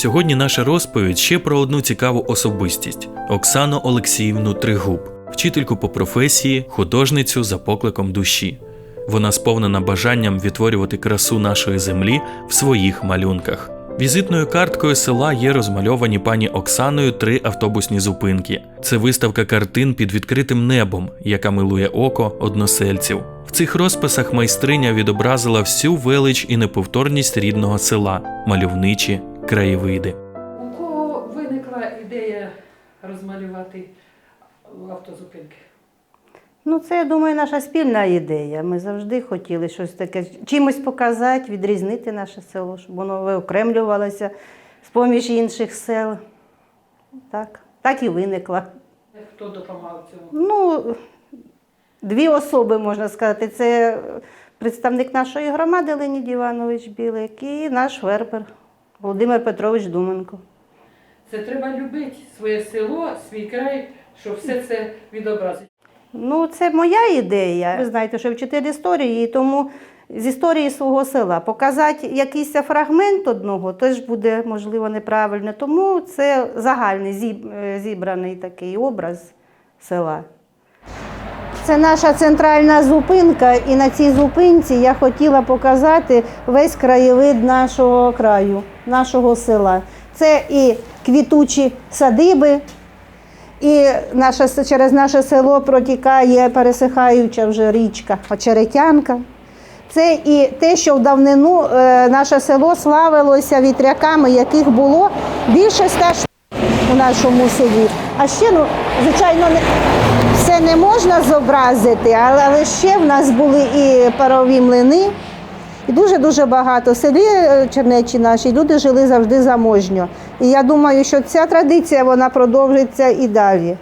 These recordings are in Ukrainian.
Сьогодні наша розповідь ще про одну цікаву особистість Оксану Олексіївну Тригуб, вчительку по професії, художницю за покликом душі. Вона сповнена бажанням відтворювати красу нашої землі в своїх малюнках. Візитною карткою села є розмальовані пані Оксаною три автобусні зупинки. Це виставка картин під відкритим небом, яка милує око односельців. В цих розписах майстриня відобразила всю велич і неповторність рідного села, мальовничі краєвиди. У кого виникла ідея розмалювати автозупинки? Ну, це, я думаю, наша спільна ідея. Ми завжди хотіли щось таке, чимось показати, відрізнити наше село, щоб воно виокремлювалося з поміж інших сел. Так, так і виникла. Хто допомагав цьому? Ну, дві особи, можна сказати. Це представник нашої громади Леонід Іванович Білик і наш вербер Володимир Петрович Думенко. Це треба любити своє село, свій край, щоб все це відобразити. Ну, це моя ідея. Ви знаєте, що я вчитель історії, і тому з історії свого села показати якийсь фрагмент одного теж буде, можливо, неправильно. Тому це загальний е, зібраний такий образ села. Це наша центральна зупинка, і на цій зупинці я хотіла показати весь краєвид нашого краю, нашого села. Це і квітучі садиби, і наше, через наше село протікає пересихаюча вже річка Очеретянка. Це і те, що в давнину е, наше село славилося вітряками, яких було більше ста у нашому селі. А ще, ну, звичайно, все не можна зобразити, але ще в нас були і парові млини. І дуже-дуже багато. В селі е, Чернечі наші люди жили завжди заможньо. І я думаю, що ця традиція вона продовжиться і далі.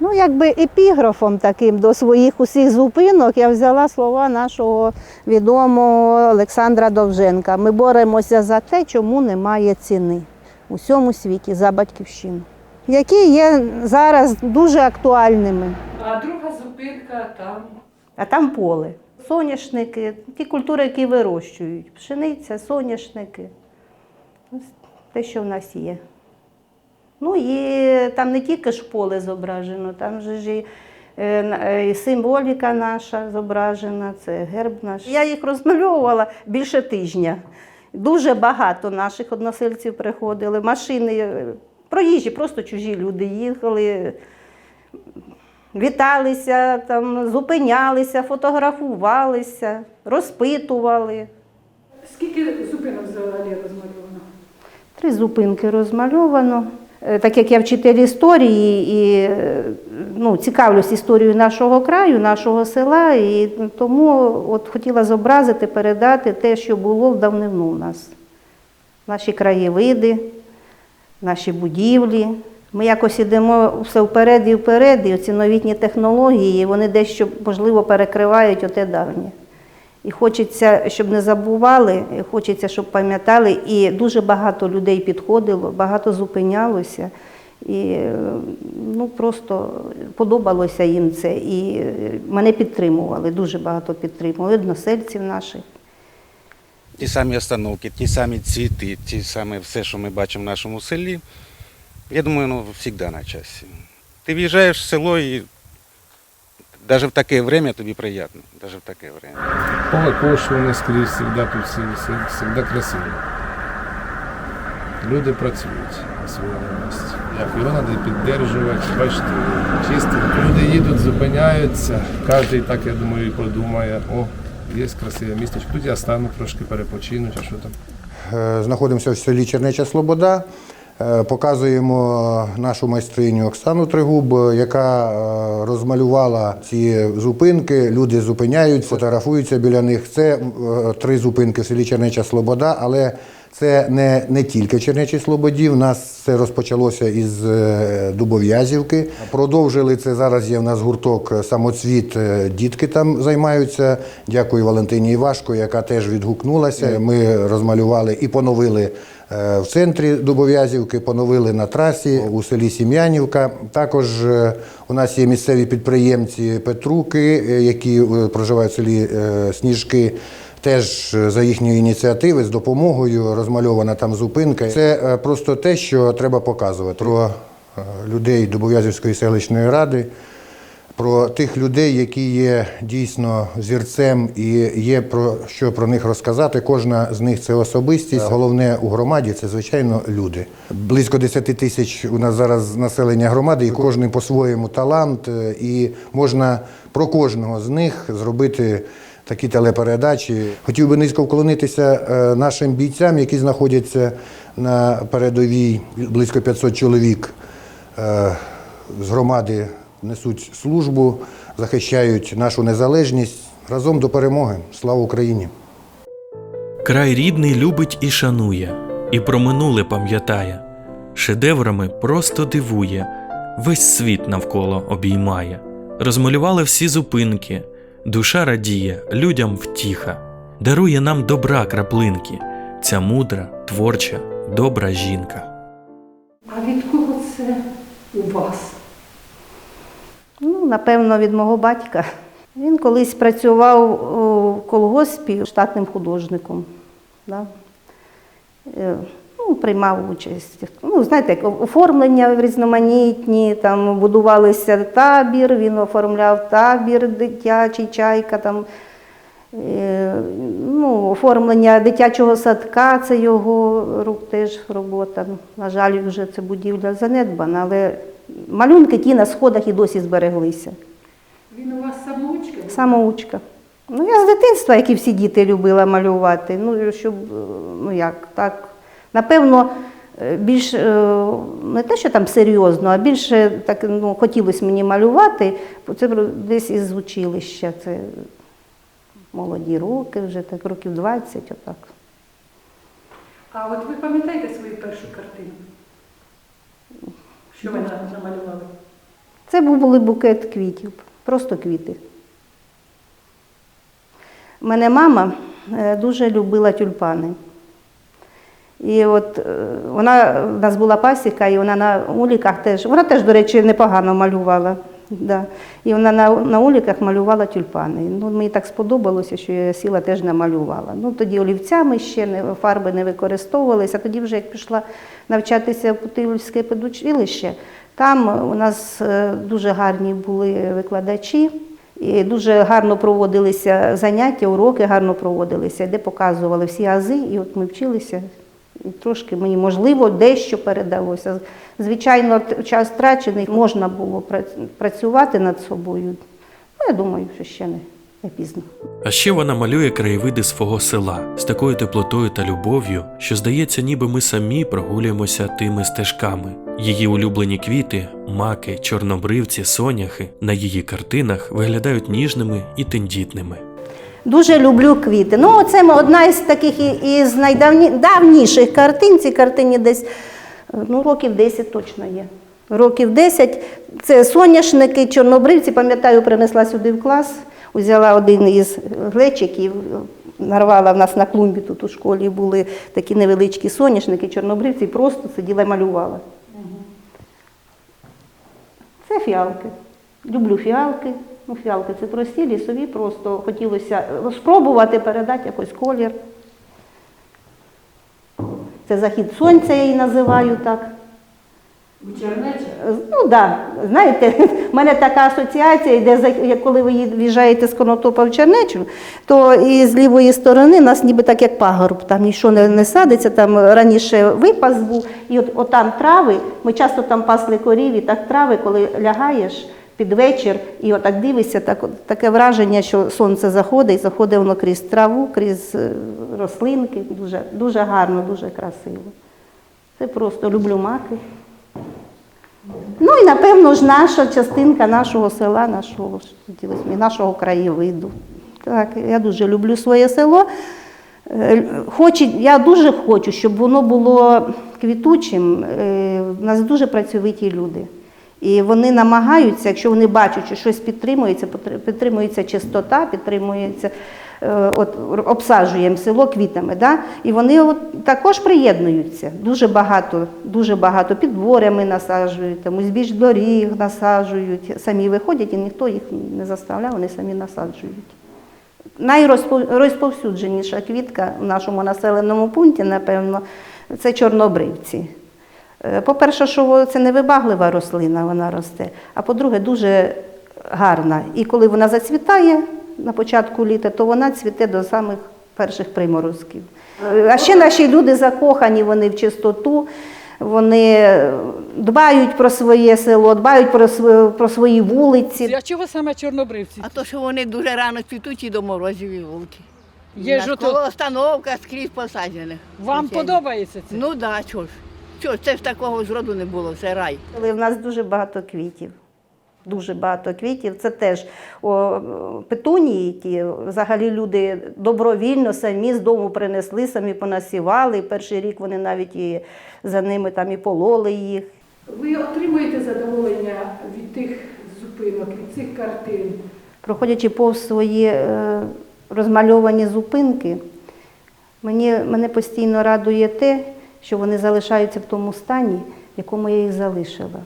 Ну, якби епіграфом таким до своїх усіх зупинок я взяла слова нашого відомого Олександра Довженка. Ми боремося за те, чому немає ціни у всьому світі за батьківщину, які є зараз дуже актуальними. А друга зупинка там. А там поле. Соняшники, ті культури, які вирощують. Пшениця, соняшники. Те, що в нас є. Ну і там не тільки ж поле зображено, там же ж і, е, е, і символіка наша зображена, це герб наш. Я їх розмальовувала більше тижня. Дуже багато наших односельців приходили, машини, е, проїжджі, просто чужі люди їхали віталися, там, зупинялися, фотографувалися, розпитували. Скільки зупинок взагалі розмальовано? Три зупинки розмальовано. Е, Так як я вчитель історії і е, ну, цікавлюсь історією нашого краю, нашого села, і тому от хотіла зобразити, передати те, що було в давнину у нас. Наші краєвиди, наші будівлі. Ми якось ідемо все вперед і вперед, і ці новітні технології, вони дещо, можливо, перекривають оте давнє. І хочеться, щоб не забували, і хочеться, щоб пам'ятали. І дуже багато людей підходило, багато зупинялося. І ну, просто подобалося їм це. І е, мене підтримували, дуже багато підтримували, односельців наших. Ті самі остановки, ті самі цвіти, ті самі все, що ми бачимо в нашому селі. Я думаю, воно завжди на часі. Ти в'їжджаєш в село і навіть в таке время тобі приємно. Навіть в таке время. Поле кошене скрізь, завжди тут завжди красиво. Люди працюють на своєму місці. Як його треба підтримувати, бачите, чисто. Люди їдуть, зупиняються. Кожен так, я думаю, і подумає, о, є красиве містечко. Тут я стану трошки перепочину, чи що там. Е, Знаходимося в селі Чернеча Слобода. Е, Показуємо нашу майстриню Оксану Тригуб, е, яка е, розмалювала ці зупинки. Люди зупиняють, фотографуються біля них. Це е, три зупинки в селі Чернеча Слобода, але це не, не тільки в Чернечій Слободі. У нас це розпочалося із е, Дубов'язівки. Продовжили це зараз. Є в нас гурток е, самоцвіт. е, Дітки там займаються. Дякую Валентині Івашко, яка теж відгукнулася. Ми розмалювали і поновили в центрі Дубов'язівки, поновили на трасі у селі Сім'янівка. Також у нас є місцеві підприємці Петруки, які проживають в селі Сніжки. Теж е, за їхньої ініціативи з допомогою розмальована там зупинка. Це е, просто те, що треба показувати про е, людей Дубов'язівської селищної ради, про тих людей, які є дійсно зірцем і є про що про них розказати. Кожна з них це особистість. Головне у громаді це звичайно люди. Близько 10 тисяч у нас зараз населення громади, і кожен по-своєму талант, і можна про кожного з них зробити. Такі телепередачі. Хотів би низько вклонитися е, нашим бійцям, які знаходяться на передовій, близько 500 чоловік е, з громади несуть службу, захищають нашу незалежність. Разом до перемоги. Слава Україні! Край рідний любить і шанує, і про минуле пам'ятає, шедеврами просто дивує, весь світ навколо обіймає. Розмалювали всі зупинки, душа радіє, людям втіха, дарує нам добра краплинки, ця мудра, творча, добра жінка. А від кого це у вас? Ну, напевно, від мого батька. Він колись працював у колгоспі штатним художником. Да? Ну, приймав участь. Ну, знаєте, як оформлення різноманітні, там будувалися табір, він оформляв табір дитячий, чайка. Там, е, ну, оформлення дитячого садка це його рук теж робота. На жаль, вже це будівля занедбана, але малюнки ті на сходах і досі збереглися. Він у вас самоучка? Самоучка. Ну, я з дитинства, як і всі діти, любила малювати. Ну, щоб, е, ну як, так. Напевно, е, більш е, не те, що там серйозно, а більше так, ну, хотілося мені малювати. бо Це десь із училища. Це молоді роки, вже так років 20, отак. А от ви пам'ятаєте свою першу картину? Що ви на- намалювали? Це були букет квітів, просто квіти. Мене мама е, дуже любила тюльпани. І от е, вона в нас була пасіка, і вона на уліках теж, вона теж, до речі, непогано малювала. Да. І вона на, на уліках малювала тюльпани. Ну, мені так сподобалося, що я сіла теж намалювала. Ну, тоді олівцями ще не, фарби не використовувалися. Тоді вже як пішла навчатися в Путилівське педучилище, там у нас е, дуже гарні були викладачі. І дуже гарно проводилися заняття, уроки гарно проводилися, де показували всі ази, і от ми вчилися. Трошки мені, можливо, дещо передалося. Звичайно, час втрачений, можна було пра- працювати над собою. Ну, я думаю, що ще не, не пізно. А ще вона малює краєвиди свого села з такою теплотою та любов'ю, що здається, ніби ми самі прогулюємося тими стежками. Її улюблені квіти, маки, чорнобривці, соняхи на її картинах виглядають ніжними і тендітними. Дуже люблю квіти. Ну, це одна із таких із найдавніших картин. Ці картині десь ну, років 10 точно є. Років 10. Це соняшники, чорнобривці. Пам'ятаю, принесла сюди в клас, взяла один із глечиків, нарвала в нас на клумбі тут у школі були такі невеличкі соняшники, чорнобривці, і просто сиділа і малювала. Це фіалки. Люблю фіалки. Ну, фіалки це прості, лісові, просто хотілося е, спробувати передати якось колір. Це захід сонця, я її називаю так. Вечернеча? Е, Ну так, да. знаєте, в мене така асоціація йде, коли ви в'їжджаєте з Конотопа в Чернечу, то і з лівої сторони нас ніби так як пагорб, там нічого не, не садиться, там раніше випас був, і от, от там трави, ми часто там пасли корів, і так трави, коли лягаєш під вечір, і отак дивишся, так, таке враження, що сонце заходить, і заходить воно крізь траву, крізь е, рослинки, дуже, дуже гарно, дуже красиво. Це просто люблю маки. Ну і напевно ж наша частинка нашого села, нашого, нашого краєвиду. Так, я дуже люблю своє село. Е, Хочу, я дуже хочу, щоб воно було квітучим. Е, У нас дуже працьовиті люди. І вони намагаються, якщо вони бачать, що щось підтримується, підтримується чистота, підтримується, е, от, обсаджуємо село квітами. Да? І вони от, також приєднуються. Дуже багато, дуже багато під дворями насаджують, там, узбіч доріг насаджують, самі виходять і ніхто їх не заставляє, вони самі насаджують. найрозповсюдженіша квітка в нашому населеному пункті, напевно, це чорнобривці. Е, По-перше, що це невибаглива рослина, вона росте. А по-друге, дуже гарна. І коли вона зацвітає на початку літа, то вона цвіте до самих перших приморозків. Е, А ще наші люди закохані, вони в чистоту, вони дбають про своє село, дбають про, св- про свої вулиці. А чого саме чорнобривці? А то, що вони дуже рано цвітуть і до морозів і вулки. Є ж ото- остановка скрізь посаджених. Вам Звичайно. подобається це? Ну так, да, чого ж. Чого ж, це ж такого зроду не було, це рай. Але в нас дуже багато квітів. Дуже багато квітів. Це теж о, петунії, ті взагалі люди добровільно самі з дому принесли, самі понасівали. Перший рік вони навіть і за ними там і пололи їх. Ви отримуєте задоволення від тих зупинок, від цих картин? Проходячи повз свої е, розмальовані зупинки, мені, мене постійно радує те, що вони залишаються в тому стані, в якому я їх залишила.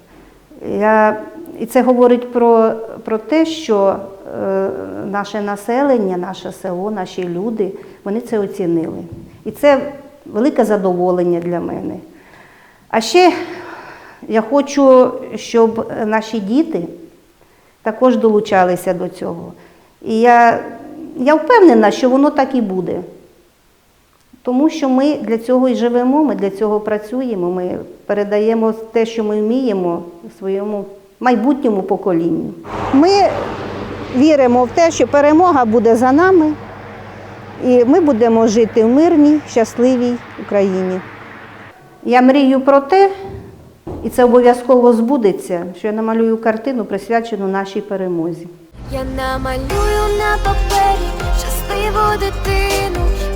Я, і це говорить про, про те, що е, наше населення, наше село, наші люди, вони це оцінили. І це велике задоволення для мене. А ще я хочу, щоб наші діти також долучалися до цього. І я, я впевнена, що воно так і буде. Тому що ми для цього і живемо, ми для цього працюємо, ми передаємо те, що ми вміємо своєму майбутньому поколінню. Ми віримо в те, що перемога буде за нами, і ми будемо жити в мирній, щасливій Україні. Я мрію про те, і це обов'язково збудеться, що я намалюю картину, присвячену нашій перемозі. Я намалюю на папері щасливу дитину,